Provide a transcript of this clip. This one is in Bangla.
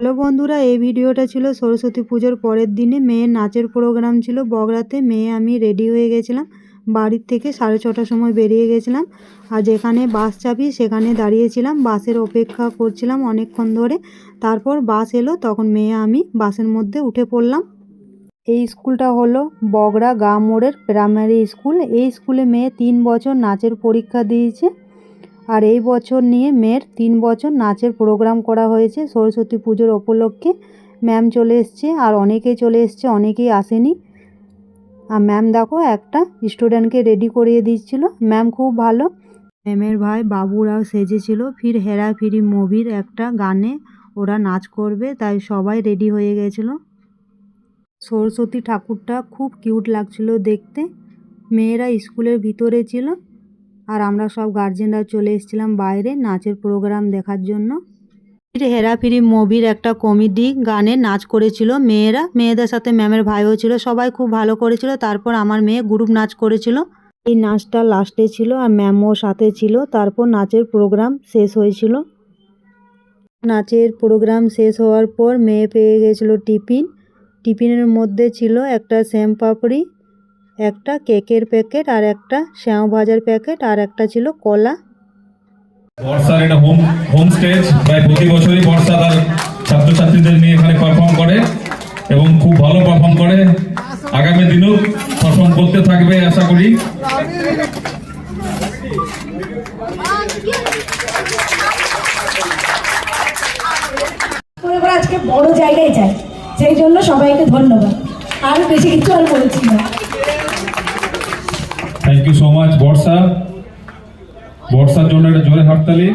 হ্যালো বন্ধুরা, এই ভিডিওটা ছিল সরস্বতী পুজোর পরের দিনে। মেয়ের নাচের প্রোগ্রাম ছিল বগরাতে। মেয়ে, আমি রেডি হয়ে গেছিলাম। বাড়ির থেকে সাড়ে ছটার সময় বেরিয়ে গেছিলাম। আর যেখানে বাস চাপি সেখানে দাঁড়িয়েছিলাম। বাসের অপেক্ষা করছিলাম অনেকক্ষণ ধরে। তারপর বাস এলো, তখন মেয়ে, আমি বাসের মধ্যে উঠে পড়লাম। এই স্কুলটা হলো বগরা গা মোড়ের প্রাইমারি স্কুল। এই স্কুলে মেয়ে তিন বছর নাচের পরীক্ষা দিয়েছে। আর এই বছর নিয়ে মেয়ের তিন বছর নাচের প্রোগ্রাম করা হয়েছে। সরস্বতী পুজোর উপলক্ষে ম্যাম চলে এসছে আর অনেকেই চলে এসছে, অনেকেই আসেনি। আর ম্যাম দেখো একটা স্টুডেন্টকে রেডি করিয়ে দিচ্ছিল। ম্যাম খুব ভালো। ম্যামের ভাই বাবুরাও সেজেছিল। ফির হেরা ফিরি মুভির একটা গানে ওরা নাচ করবে, তাই সবাই রেডি হয়ে গেছিল। সরস্বতী ঠাকুরটা খুব কিউট লাগছিল দেখতে। মেয়েরা স্কুলের ভিতরে ছিল। আর আমরা সব গার্জেনরা চলে এসেছিলাম বাইরে নাচের প্রোগ্রাম দেখার জন্য। হেরাফেরি মুভির একটা কমেডি গানে নাচ করেছিল মেয়েরা। মেয়েদের সাথে ম্যামের ভাইও ছিল, সবাই খুব ভালো করেছিল। তারপর আমার মেয়ে গ্রুপ নাচ করেছিল। এই নাচটা লাস্টে ছিল আর ম্যামও সাথে ছিল। তারপর নাচের প্রোগ্রাম শেষ হয়েছিল। নাচের প্রোগ্রাম শেষ হওয়ার পর মেয়ে পেয়ে গেছিল টিফিন। টিফিনের মধ্যে ছিল একটা শ্যাম পাপড়ি একটা কেকের প্যাকেট আর একটা শ্যাও ভাজার প্যাকেট আর একটা ছিল কলা। বর্ষার এটা হোম হোম স্টেজ প্রায় প্রতি বছরই বর্ষা তার ছাত্রছাত্রীদের নিয়ে এখানে পারফর্ম করে এবং খুব ভালো পারফর্ম করে। আগামী দিনেও পারফর্ম করতে থাকবে আশা করি। আজকে বড় জায়গায় যায় সেই জন্য সবাইকে ধন্যবাদ। আর বেশি কিছু আর বলছি না। ইউ সো মাচ বর্ষা বর্ষার জন্য একটা জোরে হাততালি